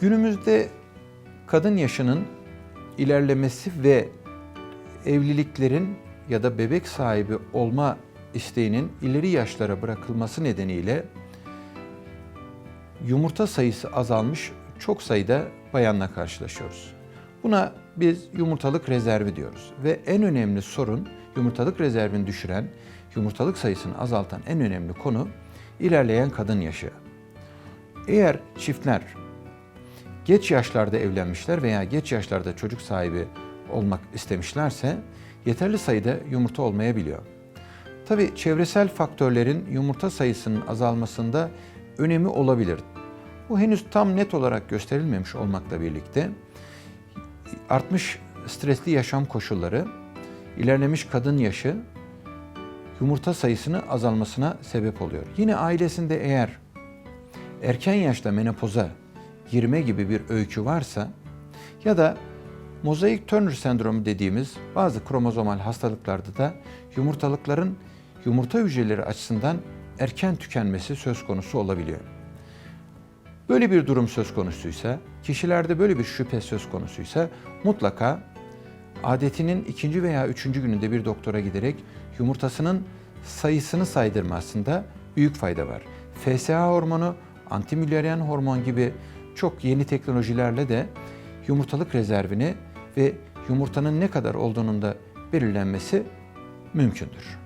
Günümüzde kadın yaşının ilerlemesi ve evliliklerin ya da bebek sahibi olma isteğinin ileri yaşlara bırakılması nedeniyle yumurta sayısı azalmış çok sayıda bayanla karşılaşıyoruz. Buna biz yumurtalık rezervi diyoruz ve en önemli sorun yumurtalık rezervini düşüren, yumurtalık sayısını azaltan en önemli konu ilerleyen kadın yaşı. Eğer çiftler geç yaşlarda evlenmişler veya geç yaşlarda çocuk sahibi olmak istemişlerse yeterli sayıda yumurta olmayabiliyor. Tabi çevresel faktörlerin yumurta sayısının azalmasında önemi olabilir. Bu henüz tam net olarak gösterilmemiş olmakla birlikte artmış stresli yaşam koşulları, ilerlemiş kadın yaşı yumurta sayısını azalmasına sebep oluyor. Yine ailesinde eğer erken yaşta menopoza girme gibi bir öykü varsa ya da mozaik Turner sendromu dediğimiz bazı kromozomal hastalıklarda da yumurtalıkların yumurta hücreleri açısından erken tükenmesi söz konusu olabiliyor. Böyle bir durum söz konusuysa, kişilerde böyle bir şüphe söz konusuysa mutlaka adetinin ikinci veya üçüncü gününde bir doktora giderek yumurtasının sayısını saydırmasında büyük fayda var. FSH hormonu, antimüllerian hormon gibi çok yeni teknolojilerle de yumurtalık rezervini ve yumurtanın ne kadar olduğunun da belirlenmesi mümkündür.